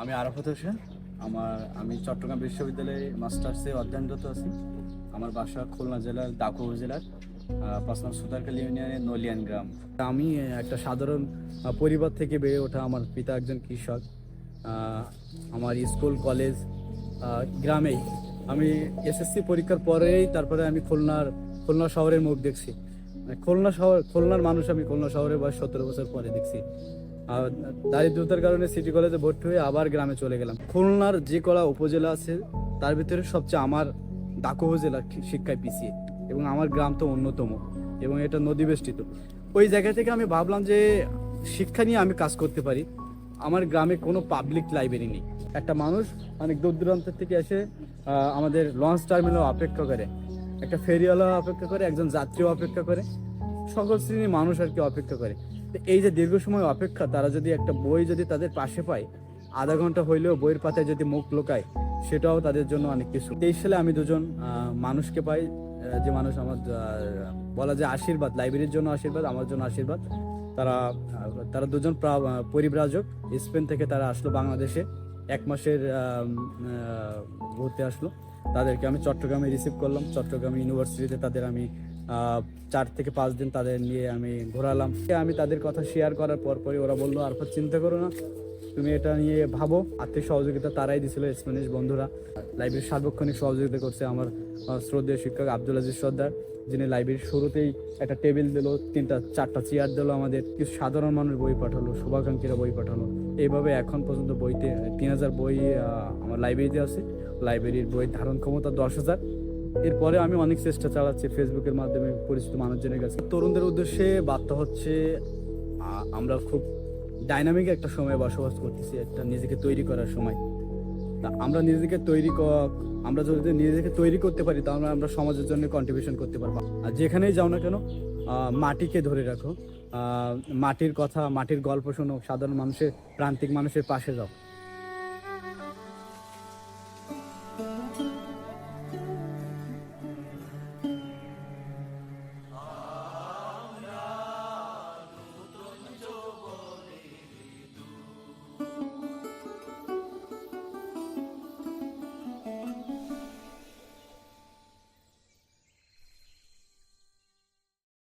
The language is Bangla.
আমি আরাফাত হোসেন। আমার, আমি চট্টগ্রাম বিশ্ববিদ্যালয়ে মাস্টার্সে অধ্যয়নরত আছি। আমার বাসা খুলনা জেলার দাকু উপজেলার পাঁচনাম সুতারকালী ইউনিয়নের নলিয়ান গ্রাম। আমি একটা সাধারণ পরিবার থেকে বেড়ে ওঠা আমার পিতা একজন কৃষক। আমার স্কুল, কলেজ গ্রামেই আমি এসএসসি পরীক্ষার পরেই তারপরে আমি খুলনার, খুলনা শহরের মুখ দেখছি। মানে খুলনা শহর, খুলনার মানুষ আমি খুলনা শহরে বয়স সতেরো বছর পরে দেখছি। দারিদ্রতার কারণে সিটি কলেজে ভর্তি হয়ে আবার গ্রামে চলে গেলাম। খুলনার যে কলা উপজেলা আছে, তার ভিতরে সবচেয়ে আমার ডাকু উপজেলা শিক্ষায় পিছিয়ে এবং আমার গ্রাম তো অন্যতম এবং এটা নদী বেষ্টিত ওই জায়গা থেকে আমি ভাবলাম যে শিক্ষা নিয়ে আমি কাজ করতে পারি। আমার গ্রামে কোনো পাবলিক লাইব্রেরি নেই। একটা মানুষ অনেক দূর দূরান্ত থেকে এসে আমাদের লঞ্চ টার্মিনাল অপেক্ষা করে। একটা ফেরিওয়ালা অপেক্ষা করে, একজন যাত্রীও অপেক্ষা করে। সকল শ্রেণির মানুষ আর কি অপেক্ষা করে। তো এই যে দীর্ঘ সময় অপেক্ষা, তারা যদি একটা বই যদি তাদের পাশে পায়, আধা ঘণ্টা হইলেও বইয়ের পাতায় যদি মুখ লোকায়, সেটাও তাদের জন্য অনেক কিছু। তেইশ সালে আমি দুজন মানুষকে পাই যে মানুষ আমার বলা যায় আশীর্বাদ, লাইব্রেরির জন্য আশীর্বাদ, আমার জন্য আশীর্বাদ। তারা তারা দুজন পরিব্রাজক। স্পেন থেকে তারা আসলো বাংলাদেশে, এক মাসের ঘুরতে আসলো। তাদেরকে আমি চট্টগ্রামে রিসিভ করলাম। চট্টগ্রাম ইউনিভার্সিটিতে তাদের আমি চার থেকে পাঁচ দিন তাদের নিয়ে আমি ঘোরালাম। আমি তাদের কথা শেয়ার করার পর পরই ওরা বলল আর চিন্তা করো না। তুমি এটা নিয়ে ভাবো। আর্থিক সহযোগিতা তারাই দিছিল স্প্যানিশ বন্ধুরা। লাইব্রেরির সার্বক্ষণিক সহযোগিতা করছে আমার শ্রদ্ধেয় শিক্ষক আব্দুল আজিজ সর্দার, যিনি লাইব্রেরির শুরুতেই একটা টেবিল দিলো, তিনটা, চারটা চেয়ার দিলো আমাদের। কিছু সাধারণ মানুষ বই পাঠালো, শুভাকাঙ্ক্ষীরা বই পাঠালো। এইভাবে এখন পর্যন্ত বইতে তিন হাজার বই আমার লাইব্রেরিতে আছে। লাইব্রেরির বই ধারণ ক্ষমতা দশ হাজার। এরপরে আমি অনেক চেষ্টা চালাচ্ছি ফেসবুকের মাধ্যমে পরিচিত মানুষজনের কাছে। তরুণদের উদ্দেশ্যে বার্তা হচ্ছে আমরা খুব ডাইনামিক একটা সময়ে বসবাস করতেছি, একটা নিজেকে তৈরি করার সময়। তা আমরা নিজেকে তৈরি আমরা যদি নিজেকে তৈরি করতে পারি, তাহলে আমরা সমাজের জন্য কন্ট্রিবিউশন করতে পারব। আর যেখানেই যাও না কেন মাটিকে ধরে রাখো। মাটির কথা, মাটির গল্প শোনো, সাধারণ মানুষের, প্রান্তিক মানুষের পাশে যাও।